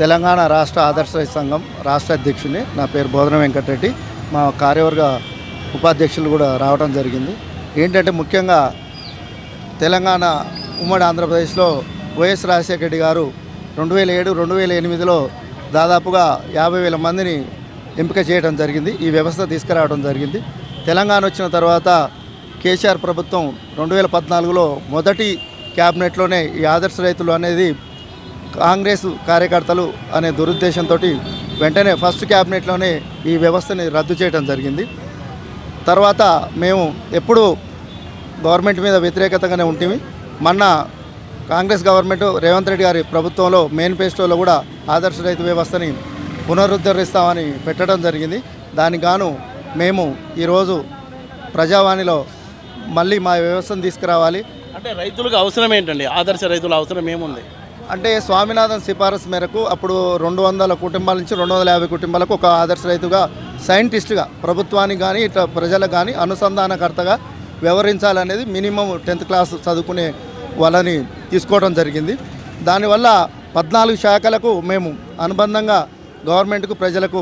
తెలంగాణ రాష్ట్ర ఆదర్శ రైతు సంఘం రాష్ట్ర అధ్యక్షుని నా పేరు బోధన వెంకటరెడ్డి. మా కార్యవర్గ ఉపాధ్యక్షులు కూడా రావడం జరిగింది. ఏంటంటే ముఖ్యంగా తెలంగాణ ఉమ్మడి ఆంధ్రప్రదేశ్లో వైఎస్ రాజశేఖర రెడ్డి గారు రెండు వేల ఏడు రెండు వేల ఎనిమిదిలో దాదాపుగా యాభై వేల మందిని ఎంపిక చేయడం జరిగింది. ఈ వ్యవస్థ తీసుకురావడం జరిగింది. తెలంగాణ వచ్చిన తర్వాత కేసీఆర్ ప్రభుత్వం రెండు వేల పద్నాలుగులో మొదటి క్యాబినెట్లోనే ఈ ఆదర్శ రైతులు అనేది కాంగ్రెస్ కార్యకర్తలు అనే దురుద్దేశంతో వెంటనే ఫస్ట్ క్యాబినెట్లోనే ఈ వ్యవస్థని రద్దు చేయడం జరిగింది. తర్వాత మేము ఎప్పుడూ గవర్నమెంట్ మీద వ్యతిరేకతగానే ఉంటుంది మొన్న కాంగ్రెస్ గవర్నమెంట్ రేవంత్ రెడ్డి గారి ప్రభుత్వంలో మేనిఫెస్టోలో కూడా ఆదర్శ రైతు వ్యవస్థని పునరుద్ధరిస్తామని పెట్టడం జరిగింది. దానికి గాను మేము ఈరోజు ప్రజావాణిలో మళ్ళీ మా వ్యవస్థను తీసుకురావాలి. అంటే రైతులకు అవసరం ఏంటండి? ఆదర్శ రైతుల అవసరం ఏముంది? అంటే స్వామినాథన్ సిఫారసు మేరకు అప్పుడు రెండు వందల కుటుంబాల నుంచి రెండు వందల యాభై కుటుంబాలకు ఒక ఆదర్శ రైతుగా సైంటిస్ట్గా ప్రభుత్వానికి కానీ ఇట్లా ప్రజలకు కానీ అనుసంధానకర్తగా వ్యవహరించాలనేది మినిమం టెన్త్ క్లాస్ చదువుకునే వాళ్ళని తీసుకోవడం జరిగింది. దానివల్ల పద్నాలుగు శాఖలకు మేము అనుబంధంగా గవర్నమెంట్కు ప్రజలకు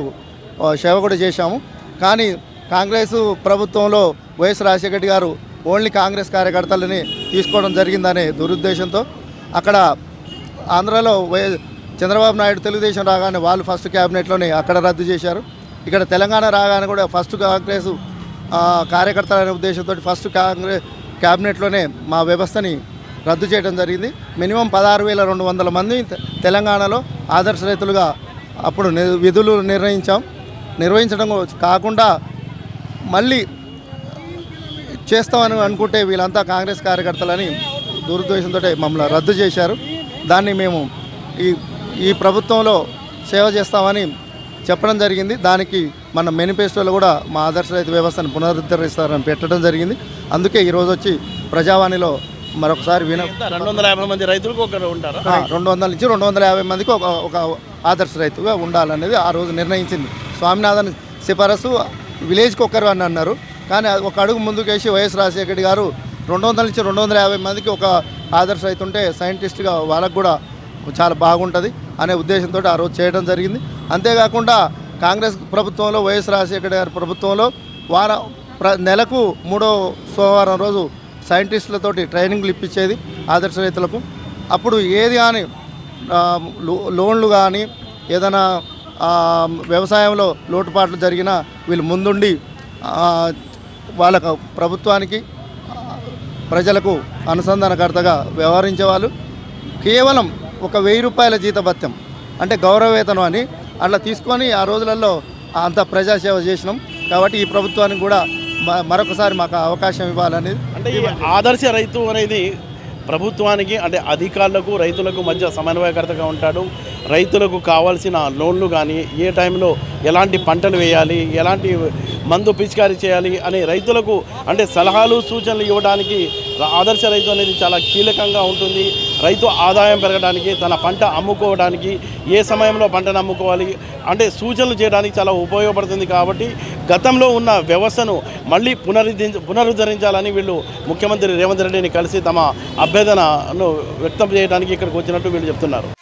సేవ కూడా చేశాము. కానీ కాంగ్రెస్ ప్రభుత్వంలో వైఎస్ రాజశేఖర్ గారు ఓన్లీ కాంగ్రెస్ కార్యకర్తలని తీసుకోవడం జరిగిందనే దురుద్దేశంతో అక్కడ ఆంధ్రాలో వై చంద్రబాబు నాయుడు తెలుగుదేశం రాగానే వాళ్ళు ఫస్ట్ క్యాబినెట్లోనే అక్కడ రద్దు చేశారు. ఇక్కడ తెలంగాణ రాగానే కూడా ఫస్ట్ కాంగ్రెస్ కార్యకర్తల అనే ఉద్దేశంతో ఫస్ట్ కాంగ్రెస్ క్యాబినెట్లోనే మా వ్యవస్థని రద్దు చేయడం జరిగింది. మినిమం పదహారు వేల రెండు వందల మంది తెలంగాణలో ఆదర్శ రైతులుగా అప్పుడు విధులు నిర్ణయించాం. నిర్వహించడం కాకుండా మళ్ళీ చేస్తామని అనుకుంటే వీళ్ళంతా కాంగ్రెస్ కార్యకర్తలని దురుద్దేశంతో మమ్మల్ని రద్దు చేశారు. దాన్ని మేము ఈ ఈ ప్రభుత్వంలో సేవ చేస్తామని చెప్పడం జరిగింది. దానికి మన మేనిఫెస్టోలో కూడా మా ఆదర్శ రైతు వ్యవస్థను పునరుద్ధరిస్తారని పెట్టడం జరిగింది. అందుకే ఈరోజు వచ్చి ప్రజావాణిలో మరొకసారి విన రెండు వందల యాభై మంది రైతులకు ఒకరు ఉంటారా? రెండు వందల నుంచి రెండు వందల యాభై మందికి ఒక ఒక ఆదర్శ రైతుగా ఉండాలనేది ఆ రోజు నిర్ణయించింది. స్వామినాథన్ సిఫారసు విలేజ్కి ఒక్కరు అని అన్నారు. కానీ ఒక అడుగు ముందుకేసి వైఎస్ రాజశేఖర రెడ్డి గారు రెండు వందల నుంచి రెండు వందల యాభై మందికి ఒక ఆదర్శ రైతు ఉంటే సైంటిస్ట్గా వాళ్ళకు కూడా చాలా బాగుంటుంది అనే ఉద్దేశంతో ఆ రోజు చేయడం జరిగింది. అంతేకాకుండా కాంగ్రెస్ ప్రభుత్వంలో వైఎస్ రాజశేఖర గారి ప్రభుత్వంలో వార ప్ర నెలకు మూడో సోమవారం రోజు సైంటిస్టులతోటి ట్రైనింగ్లు ఇప్పించేది ఆదర్శ రైతులకు. అప్పుడు ఏది కానీ లోన్లు కానీ ఏదైనా వ్యవసాయంలో లోటుపాట్లు జరిగినా వీళ్ళు ముందుండి వాళ్ళకు ప్రభుత్వానికి ప్రజలకు అనుసంధానకర్తగా వ్యవహరించేవాళ్ళు కేవలం ఒక వెయ్యి రూపాయల జీతభత్యం అంటే గౌరవవేతనం అని అట్లా తీసుకొని ఆ రోజులలో అంత ప్రజాసేవ చేసినాం. కాబట్టి ఈ ప్రభుత్వానికి కూడా మరొకసారి మాకు అవకాశం ఇవ్వాలని అంటే ఈ ఆదర్శ రైతు అనేది ప్రభుత్వానికి అంటే అధికారులకు రైతులకు మధ్య సమన్వయకర్తగా ఉంటాడు. రైతులకు కావాల్సిన లోన్లు కానీ ఏ టైంలో ఎలాంటి పంటలు వేయాలి ఎలాంటి మందు పిచికారీ చేయాలి అని రైతులకు అంటే సలహాలు సూచనలు ఇవ్వడానికి ఆదర్శ రైతు అనేది చాలా కీలకంగా ఉంటుంది. రైతు ఆదాయం పెరగడానికి తన పంట అమ్ముకోవడానికి ఏ సమయంలో పంటను అమ్ముకోవాలి అంటే సూచనలు చేయడానికి చాలా ఉపయోగపడుతుంది కాబట్టి గతంలో ఉన్న వ్యవస్థను మళ్ళీ పునరుద్ధి పునరుద్ధరించాలని వీళ్ళు ముఖ్యమంత్రి రేవంత్ రెడ్డిని కలిసి తమ అభ్యర్థనను వ్యక్తం చేయడానికి ఇక్కడికి వచ్చినట్టు వీళ్ళు చెప్తున్నారు.